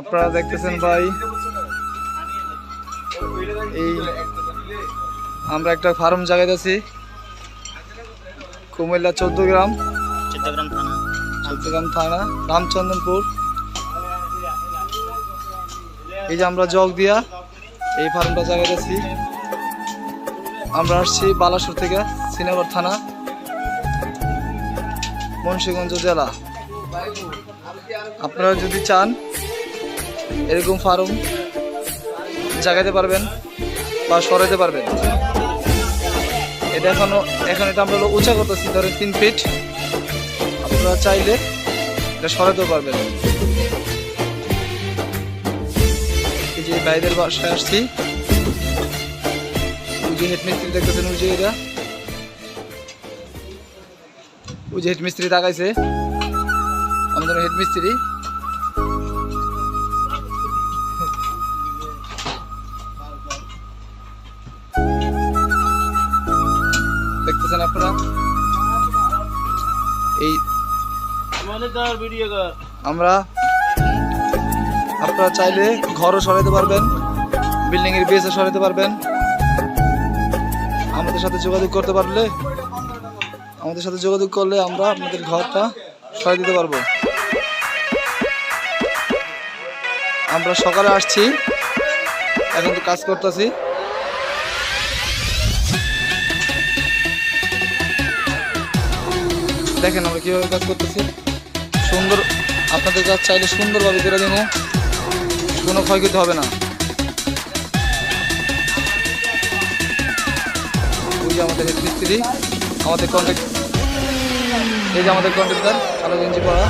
আপনারা দেখতেছেন ভাই এই আমরা একটা ফার্ম জায়গায় কুমিল্লা চোদ্দ গ্রাম। চট্টগ্রাম থানা। রামচন্দনপুর। এই যে আমরা জগ দিয়া এই ফার্মটা জায়গায় আছি আমরা আসছি বালাসুর থেকে শ্রীনগর থানা মুন্সীগঞ্জ জেলা। আপনারা যদি চান এরকম ফার্ম জাগাইতে পারবেন বা সরাইতে পারবেন। এটা এখনও এখন এটা আমরা উঁচা করতেছি, ধরেন তিন ফিট আপনারা চাইলে এটা সরাতেও পারবেন। যে বাইরের বাসায় আসছি। ওই যে দেখতেছেন, ওই যে এটা ওই যে হেড মিস্ত্রি তাকাইছে। আমাদের হেড মিস্ত্রি দেখতেছেন আপনারা? এই আমরা আপনারা চাইলে ঘরও সরাইতে পারবেন বিল্ডিং এর বেসও সরাইতে পারবেন। আমাদের সাথে যোগাযোগ করতে পারলে, আমাদের সাথে যোগাযোগ করলে আমরা আপনাদের ঘরটা সরাই দিতে পারব। আমরা সকালে আসছি, এখন তো কাজ করতেছি। দেখেন আমরা কীভাবে কাজ করতেছি। সুন্দর, আপনাদের কাজ চাইলে সুন্দরভাবে করে দেবো কোনো ক্ষয়ক্ষতি হবে না। ওই যে আমাদের মিস্ত্রি, আমাদের কন্ট্যাক্ট এই যে আমাদের কন্ট্রাক্টার কালো গেঞ্জি পড়া।